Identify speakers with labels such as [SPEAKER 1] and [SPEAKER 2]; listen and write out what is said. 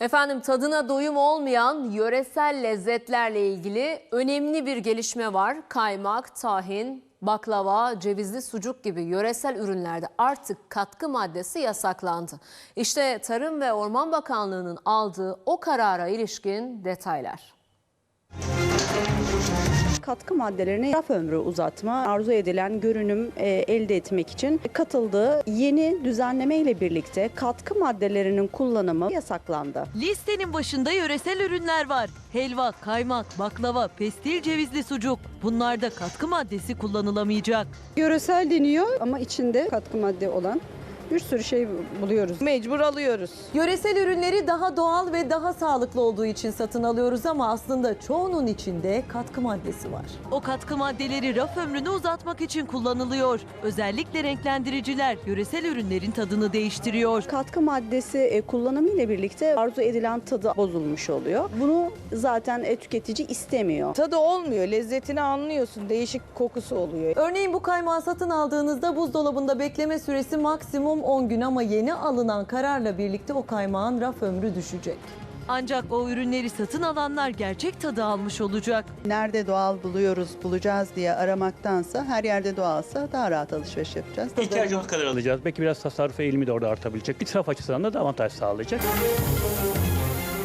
[SPEAKER 1] Efendim tadına doyum olmayan yöresel lezzetlerle ilgili önemli bir gelişme var. Kaymak, tahin, baklava, cevizli sucuk gibi yöresel ürünlerde artık katkı maddesi yasaklandı. İşte Tarım ve Orman Bakanlığı'nın aldığı o karara ilişkin detaylar.
[SPEAKER 2] Katkı maddelerine raf ömrü uzatma, arzu edilen görünüm e, elde etmek için katıldığı yeni düzenleme ile birlikte katkı maddelerinin kullanımı yasaklandı.
[SPEAKER 3] Listenin başında yöresel ürünler var. Helva, kaymak, baklava, pestil cevizli sucuk. Bunlarda katkı maddesi kullanılamayacak.
[SPEAKER 4] Yöresel deniyor ama içinde katkı madde olan bir sürü şey buluyoruz.
[SPEAKER 5] Mecbur alıyoruz.
[SPEAKER 6] Yöresel ürünleri daha doğal ve daha sağlıklı olduğu için satın alıyoruz ama aslında çoğunun içinde katkı maddesi var.
[SPEAKER 3] O katkı maddeleri raf ömrünü uzatmak için kullanılıyor. Özellikle renklendiriciler yöresel ürünlerin tadını değiştiriyor.
[SPEAKER 2] Katkı maddesi e, kullanımı ile birlikte arzu edilen tadı bozulmuş oluyor. Bunu zaten e, tüketici istemiyor.
[SPEAKER 5] Tadı olmuyor. Lezzetini anlıyorsun. Değişik kokusu oluyor.
[SPEAKER 6] Örneğin bu kaymağı satın aldığınızda buzdolabında bekleme süresi maksimum 10 gün ama yeni alınan kararla birlikte o kaymağın raf ömrü düşecek.
[SPEAKER 3] Ancak o ürünleri satın alanlar gerçek tadı almış olacak.
[SPEAKER 7] nerede doğal buluyoruz, bulacağız diye aramaktansa her yerde doğalsa daha rahat alışveriş yapacağız.
[SPEAKER 8] İhtiyacımız kadar alacağız. Belki biraz tasarruf eğilimi de orada artabilecek. İsraf açısından da avantaj sağlayacak.